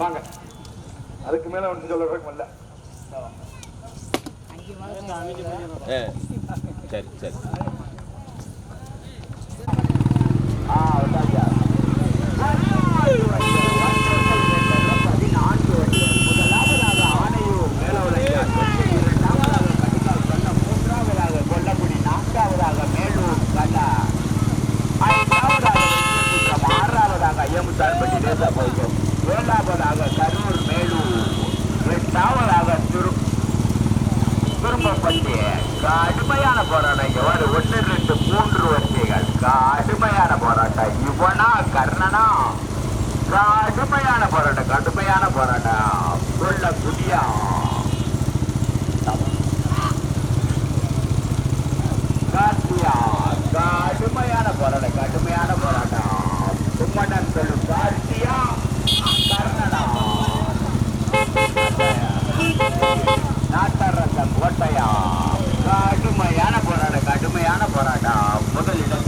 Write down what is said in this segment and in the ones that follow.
வாங்க. அதுக்கு மேல ஒன்று சொல்றதுக்கு இல்லை சரி சரி. கடுமையான போராட்டம். இவனா கர்ணனா? கடுமையான போராட்டம் கடுமையான போராட்டம். சொல்ல புதியா காத்தியா கடுமையான போராட்டம் கடுமையான போராட்டம். கும்மணன் சொல்லும் காத்தியா கர்ணனா? நாட்டரசன் கோட்டையா? கடுமையான போராட்டம் கடுமையான போராட்டம். முதலிடம்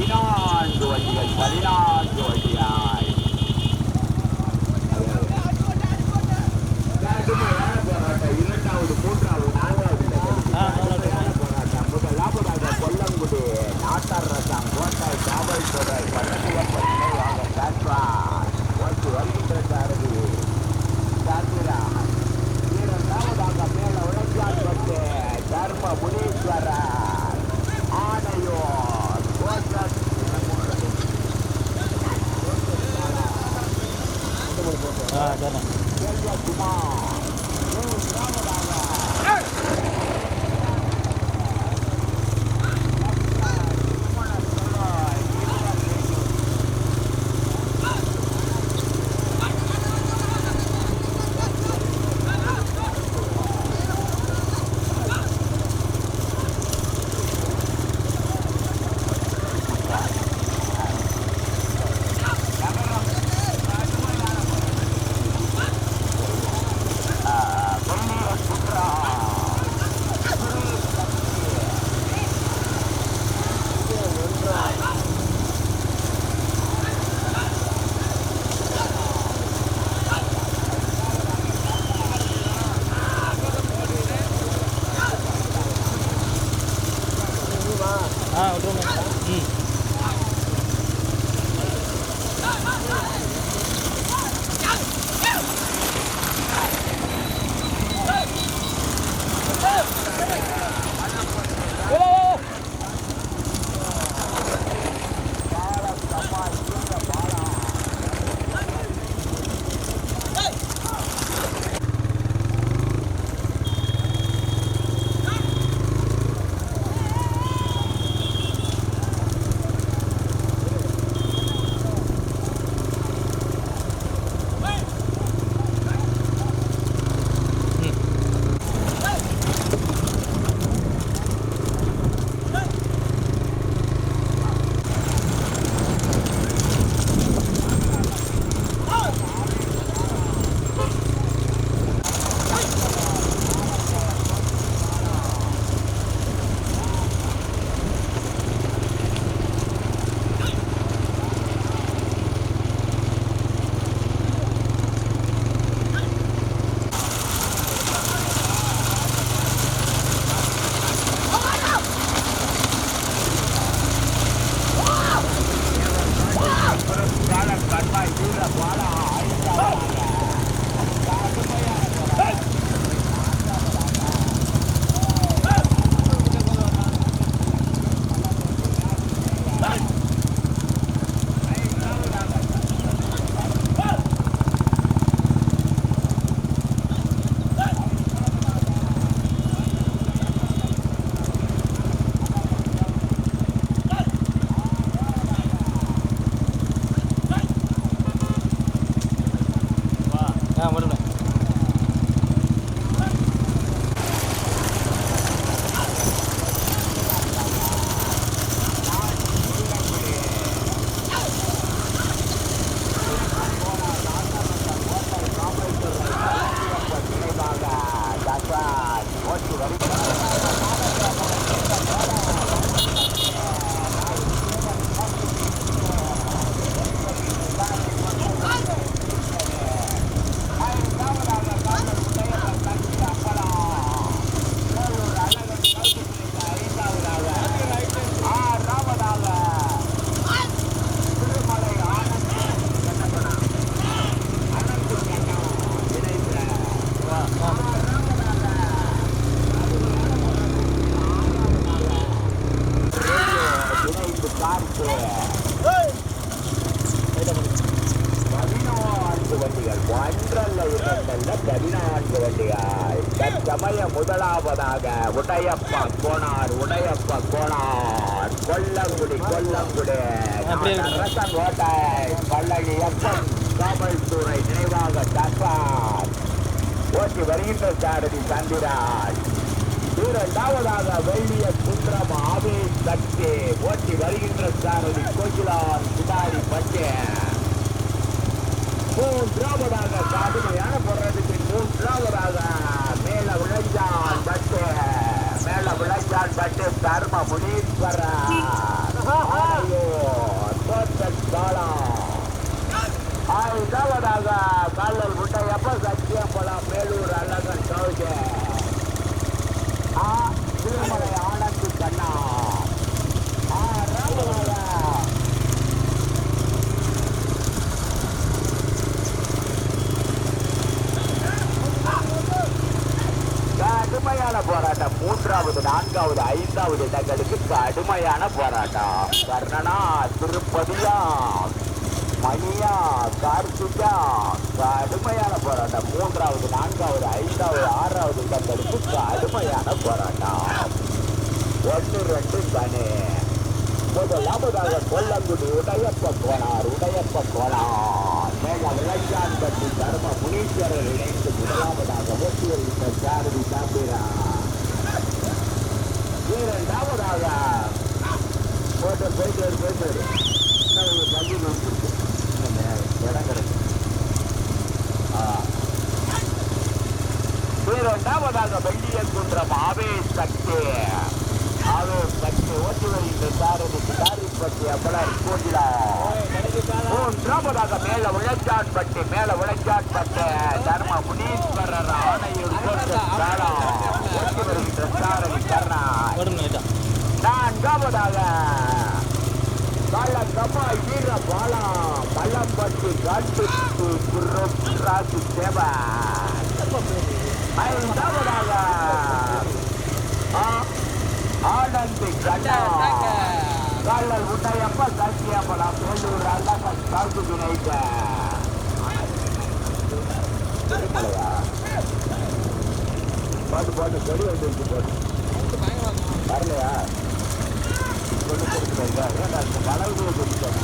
பதினான்கு வண்டிகள் பதினான்கு Mm. உடையப்பா கோனார் உடையப்பா கோனார். கொல்லங்குடி கொல்லங்குடி. ரசன் ஓட்டை பல்லகி எப்பம் காவல்துறை நினைவாக தப்பார் ஓட்டி வருகின்ற சாரதி சந்திராஜ் இரண்டாவதாக வெள்ளிய குன்றம் ஆவே சக்தி. ஓட்டி வருகின்ற சாரதி கோகிலான் சுதாரி பச்சே மூன்றாவதாக கடுமையான போராட்டத்தை மூன்றாவதாக மேல விளைஞ்சான் பட்டு மேல விளைஞ்சான் பட்டு தர்ம முனீஸ்வரர் ஐயோ தோட்டக்காலம் ஐந்தாவதாக கல்லல் முட்டையப்ப சத்தியம்பலம் மேலூர் அழகன் சௌஜே ஆ திருமலை ஆனந்த் கண்ணா ஆறாவதாக கடுமையான போராட்டம் மூன்றாவது நான்காவது ஐந்தாவது இடங்களுக்கு கடுமையான போராட்டம் கர்ணனா திருப்பதியா? மணியா? கார்த்திகா? கடுமையான போராட்டம். மூன்றாவது நான்காவது ஐந்தாவது ஆறாவது இடங்களுக்கு கடுமையான போராட்டம். ஒன்று ரெண்டு கணே முதலாவதாக கொல்லங்குடி உடையப்ப கோனார் உடையப்ப கோனார் மேல விளையான் பற்றி தர்ம முனீஸ்வரர் இணைந்து முதலாவதாக ஓட்டி சாரதி சாப்பிரா இரண்டாவதாக போட்டு போயிட்டு வரு, போயிட்டு வரு. இன்னும் இடம் கிடக்கு இரண்டாவதாக வெள்ளிய குன்றம் ஆவே சக்தி ஆவே சக்தி ஓட்டி வருகின்ற சாரதி காரிப்பட்டி அம்பலர் மூன்றாவதாக மேல உழைச்சான் மேல உழைச்சான் தர்ம முனீஸ்வரர் ஆணையில் ஓட்டு வருகின்ற சாரதி கர்ணா ஓடுங்க லைட்டா நான்காவதாக கள்ளக்கம்மா வீர பாலா பள்ளப்பட்டி காட்டு ராசி சேவா. ஐந்தாவதாக ஆ, ஆனந்தி கண்ணா. கள்ளல் உட்டையப்ப சத்தியப்படம் வேலூர் அல்லகன் காசு வினைக்க திருமலையா பாட்டு பாட்டு சரி வந்து போட்டு. வரலையா? கொண்டு கொடுத்துருங்க ஏன்டா இந்த கலவுகளை கொடுத்தேன்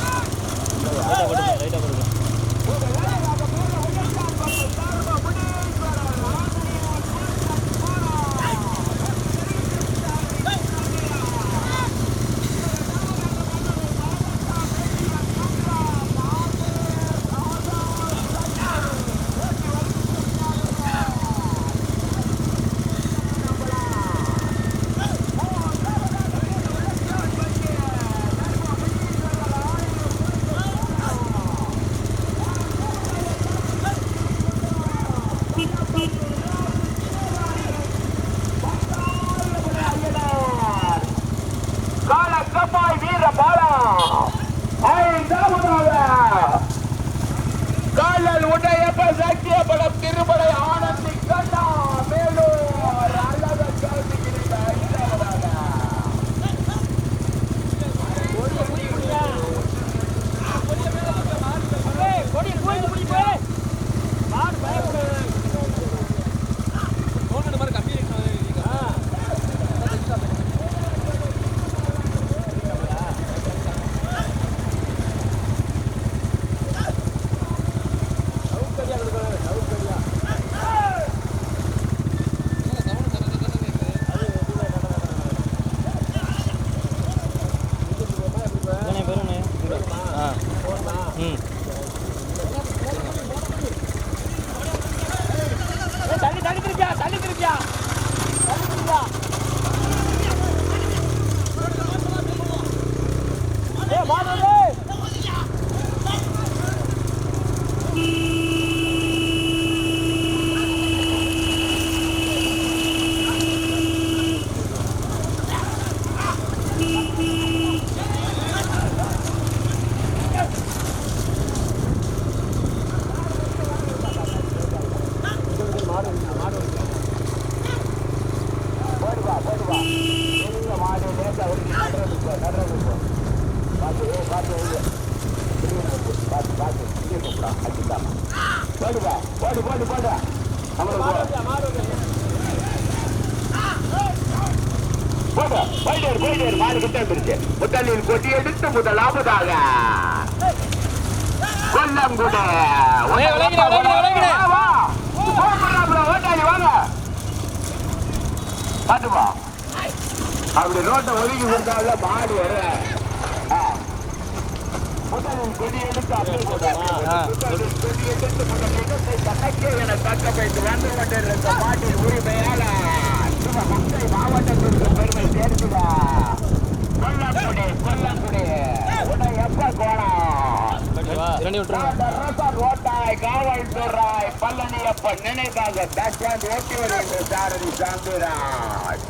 வாங்க. பாத்து வா. அப்படி ரோட்டை ஒதுக்கி கொடுத்தால மாடு வர. கொடி எடுத்து அப்படியே போட்டாங்க. கொடி மாட்டின் சிவகங்கை மாவட்டத்திற்கு பெருமை சேர்த்துடா கொல்லக்குடி கொல்லக்குடி. உன்னை எப்ப கோணம் இரண்டி விட்டுருங்க. ரோட்டாய் நினைவாக ஓட்டி வருகின்ற சாரதி சாந்திராஜ்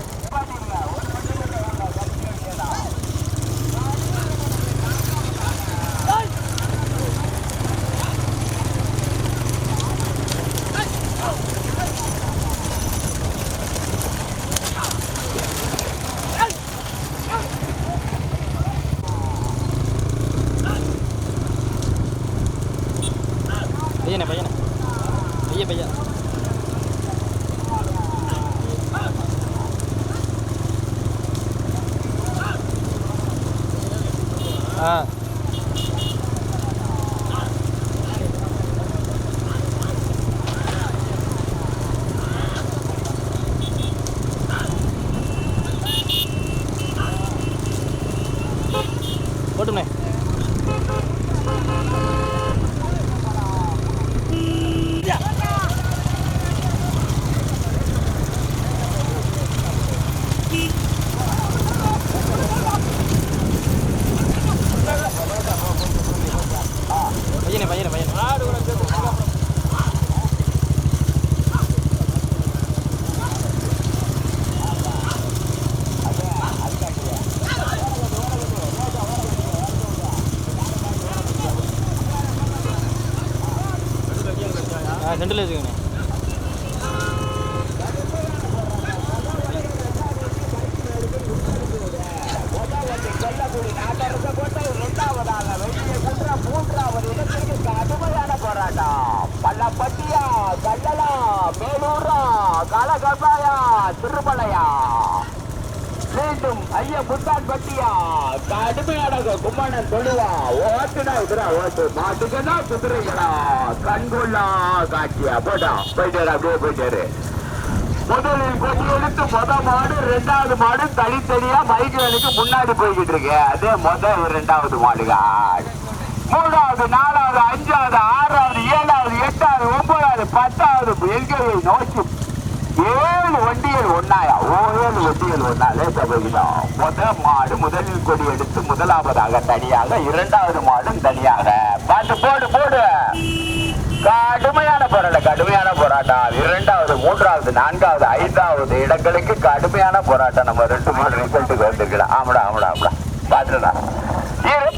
சென்டரில் வச்சுக்கோண்ணே கொல்லக்குடி நாட்டரச கோட்டை இரண்டாவதாக வெளியே குன்ற மூன்றாவது இடத்திற்கு கடுமையான போராட்டம் பள்ளப்பட்டியா கல்லலா மேலூரா கலகபாயா திருமலையா மீண்டும் ஐய முத்தான் பட்டியா கடுமையான கும்மணன் தொழுவா ஓட்டுடா இதுரா ஓட்டு மாட்டுக்கனா குதிரைகளா கண்கொள்ளா காட்சியா போட்டா போயிட்டாரு அப்படியே போயிட்டாரு முதலில் கொடி எடுத்து முத மாடு ரெண்டாவது மாடு தனித்தனியா மைக்கேலுக்கு முன்னாடி போய்கிட்டு இருக்கு அதே முத ரெண்டாவது மாடுகள் மூணாவது நாலாவது அஞ்சாவது ஆறாவது ஏழாவது எட்டாவது ஒன்பதாவது பத்தாவது எல்கையை நோக்கி ஏழு வண்டிகள் ஒன்னாயா? ஓ ஏழு வண்டிகள் ஒன்னா? லேசா போய்கிட்டோம் முத மாடு முதலில் கொடி எடுத்து முதலாவதாக தனியாக இரண்டாவது மாடும் தனியாக. பார்த்து போடு போடு. கடுமையான போராட்டம் கடுமையான போராட்டம். இரண்டாவது மூன்றாவது நான்காவது ஐந்தாவது இடங்களுக்கு கடுமையான போராட்டம். நம்ம ரெண்டு மூணு ரிசல்ட்டுக்கு வந்திருக்கலாம் ஆமாடா ஆமாடா ஆமாடா. பாத்துடா.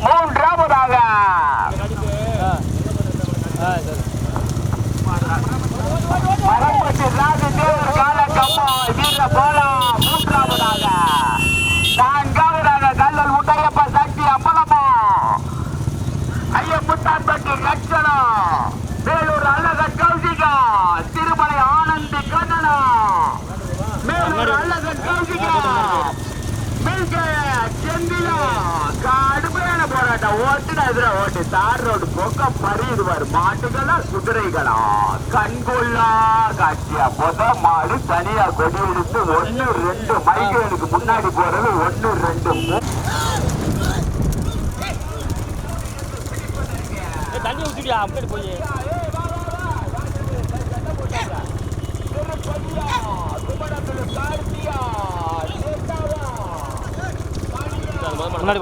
மூன்றாவதாக. மரப்பட்டி ராஜதேவர் காலக்கம்மா வீர போலா மூன்றாவதாக நான்காவதாக கல்லல் முட்டையப்ப சக்தி அம்பலமா ஐயமுத்தான்பட்டி லட்சணம் வேலூர் அழகன் கௌசிகா திருமலை ஆனந்தி கண்ணனா மேலூர் அழகன் கௌசிகா மில்க செந்திலா கடுமையான போராட்டம் ஓட்டுனா எதிர ஓட்டு தார் ரோடு பொக்க பறியுதுவார் மாட்டுகளா குதிரைகளா? கண்கொள்ளா காட்சியா? முத மாடு தனியா கொடி எடுத்து ஒன்னு ரெண்டு மைக்கேலுக்கு முன்னாடி போறது ஒன்னு ரெண்டு தண்ணி ஊற்றிட்டியா அப்படியே போய். முன்னாடி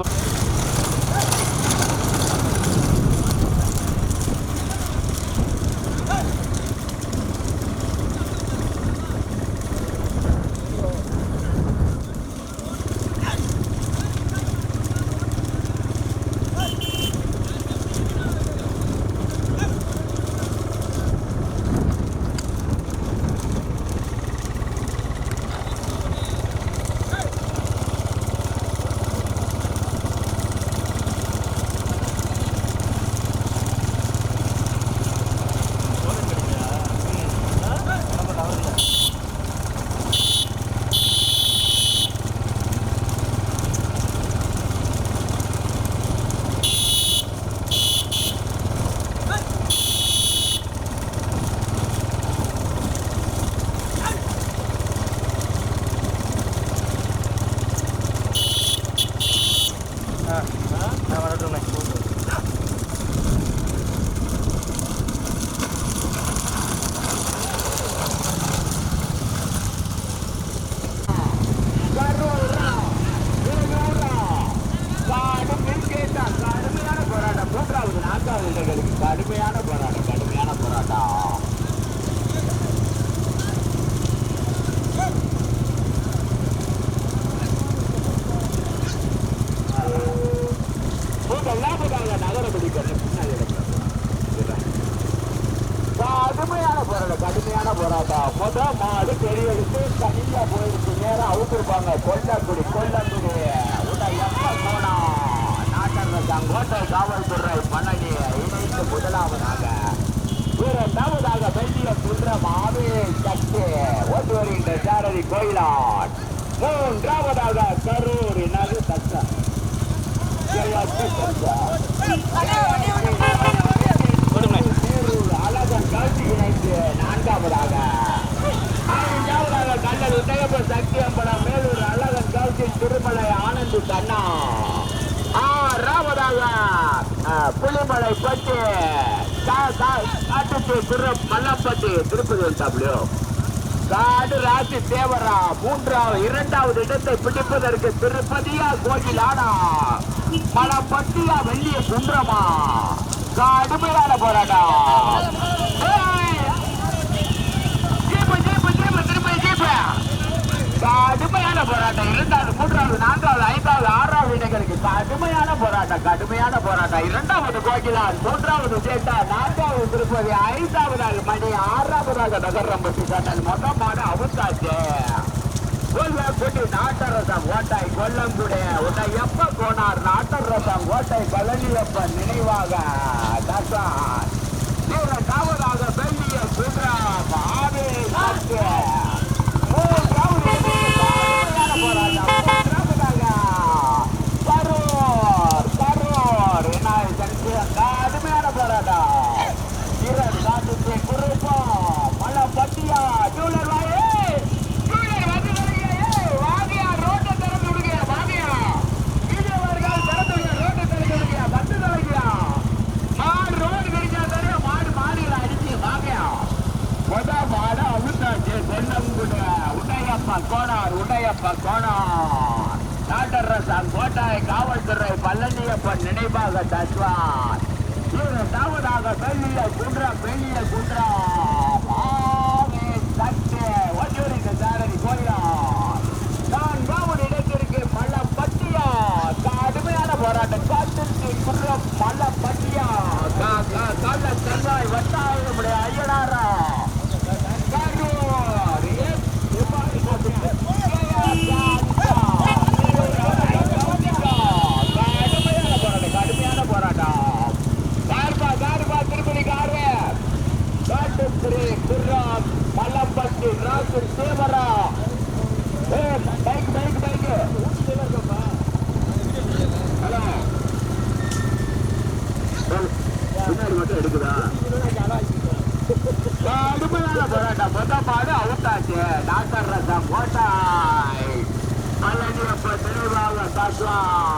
குன்றமாவே சட்டு ஓட்டு வருகின்ற சாரதி கோயிலான் மூன்றாவதாக கரூர் நகு தச்சா போடுமே நேரூர் அழகன் கல்வி இணைந்து நான்காவதாக ஐந்தாவதாக கல்லல் உதயப சக்தியம்பலம் மேலூர் அழகன் கல்வி திருமலை ஆனந்த் கண்ணா ஆறாவதாக அஹ், புலிமலை பட்டு காட்டுக்கு திரு மல்லப்பட்டு திருப்பதி வந்தாப்லையோ? காடு ராசி தேவரா மூன்றாவது இரண்டாவது இடத்தை பிடிப்பதற்கு திருப்பதியா கோயிலானா மலப்பட்டியா வெள்ளிய குன்றமா கடுமையான போராட்டம் கடுமையான போராட்டம். இரண்டாவது மூன்றாவது நான்காவது ஐந்தாவது ஆறாவது இடங்களுக்கு கடுமையான போராட்டம் கடுமையான போராட்டம். இரண்டாவது கோகிலால் மூன்றாவது சேட்டா நான்காவது திருப்பதி ஐந்தாவது மணி ஆறாவதாக நகரம்பட்டி கண்ணன் மொத்தம் மாடு அவுத்தாச்சு. கொல்லக்குடி நாட்டரசம் ஓட்டை கொல்லங்குடி. உன்னை எப்ப போனார் நாட்டரசம் ஓட்டை பழனியப்பன் நினைவாக? தசான் இரண்டாவதாக வெள்ளிய குதிரம் ஆவே சத்து மூன்றாவது கடுமையான போராட்டம் மூன்றாவதாக கரூர் கரூர் என்ன செஞ்சு கடுமையான போராட்டம் இரண்டு நாட்டுக்கு குறுப்பம் மழை பட்டியா டூலர் வாயே டூலர் வந்து வாங்கியா ரோட்டை திறந்து விடுங்க வாங்கியா வீடியோவர்கள் திறந்து விடுங்க ரோட்டை திறந்து விடுங்க பத்து தலைக்கியா மாடு ரோடு கிடைச்சா தெரியும் மாடு மாடியில் அடிச்சு வாங்கியா முத மாடு அவுத்தாச்சு செல்லங்குட உடையப்பா கோணார் உடையப்பா கோணார் நாட்டரசன் கோட்டாய் காவல்துறை பழனியப்பன் நினைவாக தத்வான் இரண்டாவதாக பெண்ணிய குன்றா பெண்ணிய குன்றா ஆவே சட்டு ஒற்றரிக்க சாரதி கோயிலார் நான்காவது இடத்திற்கு மல்லப்பட்டியா கடுமையான போராட்டம் காட்டுக்கு குன்றம் மல்லப்பட்டியா கள்ள செல்வாய் வட்டாயுடைய ஐயனாரா கரூர் எஸ். துபாய் கோட்டை. கடுமையான போராட்டம் கடுமையான போராட்டம் கார்பா கார்பா திருப்பதி கார்வே காட்டுக்குடி குர்ராம் மல்லப்பட்டி ராசூர் சேவரா ஏ பைக் பைக் பைக் ஹலோ பின்னாடி மட்டும் எடுக்குதா? கடுமையான போராட்டம். மொத்த பாடு அவுத்தாச்சு டாக்டர் ரசம் கோட்டாய் பழனியப்ப தெளிவாக தாக்குவான்